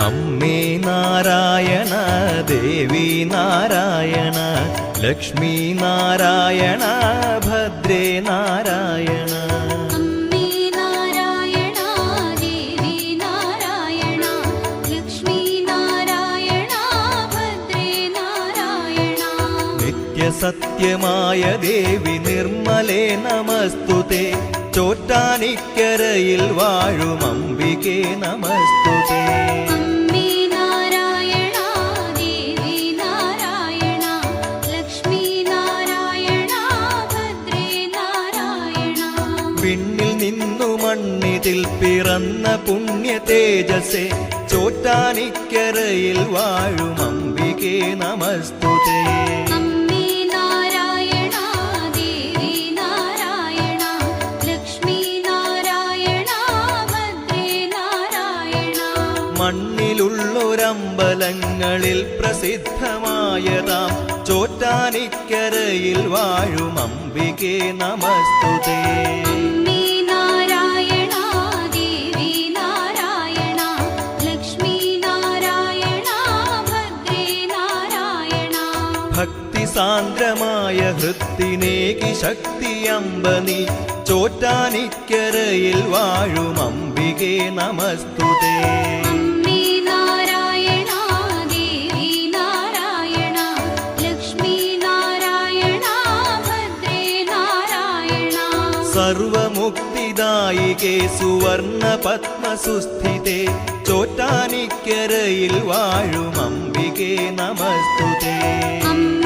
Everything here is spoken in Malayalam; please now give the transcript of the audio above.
അമ്മേ നാരായണ ദേവി നാരായണ ലക്ഷ്മി നാരായണ ഭദ്രേ നാരായണ. നിത്യസത്യമായ ദേവി നിർമ്മലേ നമസ്തുതേ. ചോറ്റാനിക്കരയിൽ വാഴും അംബികേ നമസ്തുതേ. നിന്നു മണ്ണിതിൽ പിറന്ന പുണ്യ തേജസേ ചോറ്റാനിക്കരയിൽ വാഴും അംബികേ നമസ്തുതേ. മണ്ണിലുള്ളൊരമ്പലങ്ങളിൽ പ്രസിദ്ധമായതാം ചോറ്റാനിക്കരയിൽ വാഴും അംബികേ നമസ്തുതേ. ഭക്തി സാന്ദ്രമായ ഹൃത്തിനേകി ശക്തി അമ്പനി ചോറ്റാനിക്കരയിൽ വാഴും അംബികേ നമസ്തുതേ. സർവമുക്തിദായികേ സുവർണ പത്മസുസ്ഥിതേ ചോറ്റാനിക്കരയിൽ വാഴും अम्बिके नमस्तु ते